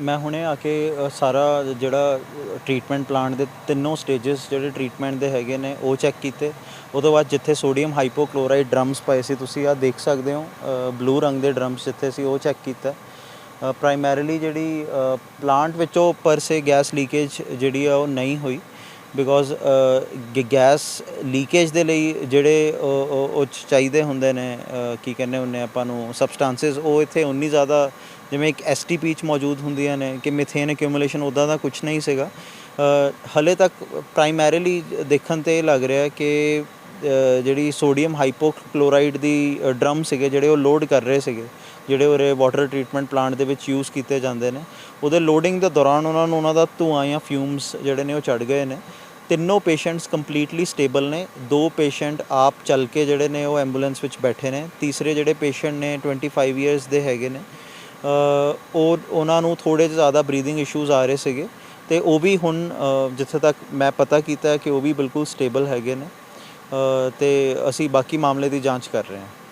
ਮੈਂ ਹੁਣੇ ਆ ਕੇ ਸਾਰਾ ਜਿਹੜਾ ਟ੍ਰੀਟਮੈਂਟ ਪਲਾਂਟ ਦੇ ਤਿੰਨੋਂ ਸਟੇजेस ਜਿਹੜੇ ਟ੍ਰੀਟਮੈਂਟ ਦੇ ਹੈਗੇ ਨੇ, ਉਹ ਚੈੱਕ ਕੀਤੇ। ਉਹ ਤੋਂ ਬਾਅਦ ਜਿੱਥੇ ਸੋਡੀਅਮ ਹਾਈਪੋਕਲੋਰਾਈਡ ਡਰਮਸ ਪਏ ਸੀ, ਤੁਸੀਂ ਆ ਦੇਖ ਸਕਦੇ ਹੋ ਬਲੂ ਰੰਗ ਦੇ ਡਰਮਸ ਜਿੱਥੇ ਸੀ, ਉਹ ਚੈੱਕ ਕੀਤਾ। ਪ੍ਰਾਇਮਰੀਲੀ ਜਿਹੜੀ ਪਲਾਂਟ ਵਿੱਚੋਂ ਪਰ ਸੇ ਗੈਸ ਲੀਕੇਜ ਜਿਹੜੀ ਆ, ਉਹ ਨਹੀਂ ਹੋਈ। ਬਿਕੋਜ਼ ਗੈਸ ਲੀਕੇਜ ਦੇ ਲਈ ਜਿਹੜੇ ਉਹ- ਚਾਹੀਦੇ ਹੁੰਦੇ ਨੇ ਕੀ ਕਹਿੰਦੇ ਹੁੰਦੇ ਆਪਾਂ ਨੂੰ ਸਬਸਟੈਂਸਸ ਉਹ ਇੱਥੇ ਉਨੀ ਜ਼ਿਆਦਾ ਜਿਵੇਂ ਇੱਕ ਐਸਟੀਪੀ ਚ ਮੌਜੂਦ ਹੁੰਦੀਆਂ ਨੇ ਕਿ ਮਿਥੇਨ ਅਕਿਊਮੂਲੇਸ਼ਨ ਉਦਾਂ ਦਾ ਕੁਝ ਨਹੀਂ ਸੀਗਾ। ਅ, ਹਲੇ ਤੱਕ ਪ੍ਰਾਇਮਰੀਲੀ ਦੇਖਣ ਤੇ ਇਹ ਲੱਗ ਰਿਹਾ ਕਿ ਜਿਹੜੀ ਸੋਡੀਅਮ ਹਾਈਪੋਕਲੋਰਾਈਡ ਦੀ ਡਰਮ ਸੀਗੇ ਜਿਹੜੇ ਉਹ ਲੋਡ ਕਰ ਰਹੇ ਸੀਗੇ ਜਿਹੜੇ ਉਰੇ ਵਾਟਰ ਟ੍ਰੀਟਮੈਂਟ ਪਲਾਂਟ ਦੇ ਵਿੱਚ ਯੂਜ਼ ਕੀਤੇ ਜਾਂਦੇ ਨੇ ਉਹਦੇ ਲੋਡਿੰਗ ਦੇ ਦੌਰਾਨ ਉਹਨਾਂ ਨੂੰ ਉਹਨਾਂ ਦਾ ਧੂਆਂ ਜਾਂ ਫਿਊਮਸ ਜਿਹੜੇ ਨੇ ਉਹ ਚੜ ਗਏ ਨੇ। ਤਿੰਨੋਂ ਪੇਸ਼ੈਂਟਸ ਕੰਪਲੀਟਲੀ ਸਟੇਬਲ ਨੇ। ਦੋ ਪੇਸ਼ੈਂਟ ਆਪ ਚੱਲ ਕੇ ਜਿਹੜੇ ਨੇ ਉਹ ਐਂਬੂਲੈਂਸ ਵਿੱਚ ਬੈਠੇ ਨੇ। ਤੀਸਰੇ ਜਿਹੜੇ ਪੇਸ਼ੈਂਟ ਨੇ 25 ਇਅਰਸ ਦੇ ਹੈਗੇ ਨੇ। ਉਹ ਉਹਨਾਂ ਨੂੰ ਥੋੜੇ ਜਿਹਾ ਜ਼ਿਆਦਾ ਬਰੀਥਿੰਗ ਇਸ਼ੂਜ਼ ਆ ਰਹੇ ਸੀਗੇ। ਤੇ ਉਹ ਵੀ ਹੁਣ ਅ, ਜਿੱਥੇ ਤੱਕ ਮੈਂ ਪਤਾ ਕੀਤਾ ਕਿ ਉਹ ਵੀ ਬਿਲਕੁਲ ਸਟੇਬਲ ਹੈਗੇ ਨੇ। ਅ, ਤੇ ਅਸੀਂ ਬਾਕੀ ਮਾਮਲੇ ਦੀ ਜਾਂਚ ਕਰ ਰਹੇ ਹਾਂ।